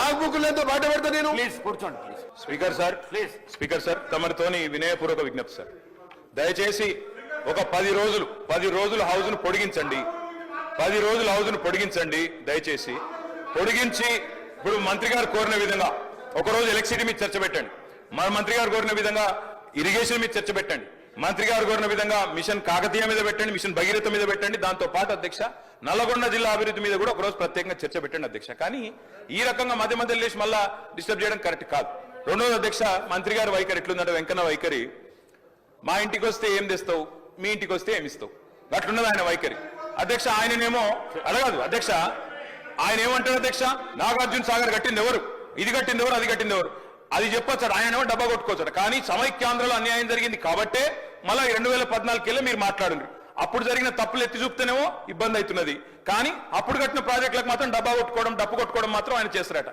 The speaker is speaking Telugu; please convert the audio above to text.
లాగ్ బుక్ ఎంతో బయట పెడతా నేను. ప్లీజ్ కూర్చోండి please. Speaker sir. Please. Speaker sir తమరితోని వినయపూర్వక విజ్ఞప్తి సార్. దయచేసి ఒక పది రోజులు పది రోజులు హౌస్ను పొడిగించండి. పది రోజులు హౌస్ను పొడిగించండి దయచేసి. పొడిగించి ఇప్పుడు మంత్రి గారు కోరిన విధంగా ఒక రోజు ఎలక్ట్రిసిటీ మీద చర్చ పెట్టండి. మన మంత్రి గారు కోరిన విధంగా ఇరిగేషన్ మీద చర్చ పెట్టండి. మంత్రి గారు కోరిన విధంగా మిషన్ కాకతీయ మీద పెట్టండి మిషన్ భగీరథ మీద పెట్టండి. దాంతో పాటు అధ్యక్ష నల్లగొండ జిల్లా అభివృద్ధి మీద కూడా ఒకరోజు ప్రత్యేకంగా చర్చ పెట్టండి అధ్యక్ష. కానీ ఈ రకంగా మధ్య మధ్యలో లేచి మళ్ళా డిస్టర్బ్ చేయడం కరెక్ట్ కాదు. రెండోది అధ్యక్ష మంత్రి గారి వైఖరి ఎట్లుందంటే వెంకన్న వైఖరి. మా ఇంటికి వస్తే ఏం తెస్తావు? మీ ఇంటికి వస్తే ఏమి ఇస్తావు? అట్లున్నది ఆయన వైఖరి. అధ్యక్ష ఆయననేమో అడగదు. అధ్యక్ష ఆయన ఏమంటాడు అధ్యక్ష? నాగార్జున సాగర్ కట్టింది ఎవరు? ఇది కట్టింది ఎవరు? అది కట్టింది ఎవరు? అది చెప్పొచ్చాడు. ఆయన ఏమో డబ్బా కొట్టుకోవచ్చాడు కానీ సమైక్యాంధ్రలో అన్యాయం జరిగింది కాబట్టే మళ్ళీ రెండు వేల పద్నాలుగుకెళ్ళి మీరు మాట్లాడండి. అప్పుడు జరిగిన తప్పులు ఎత్తి చూపుతేనేమో ఇబ్బంది అవుతున్నది. కానీ అప్పుడు కట్టిన ప్రాజెక్టులకు మాత్రం డబ్బా కొట్టుకోవడం డప్పు కొట్టుకోవడం మాత్రం ఆయన చేస్తారట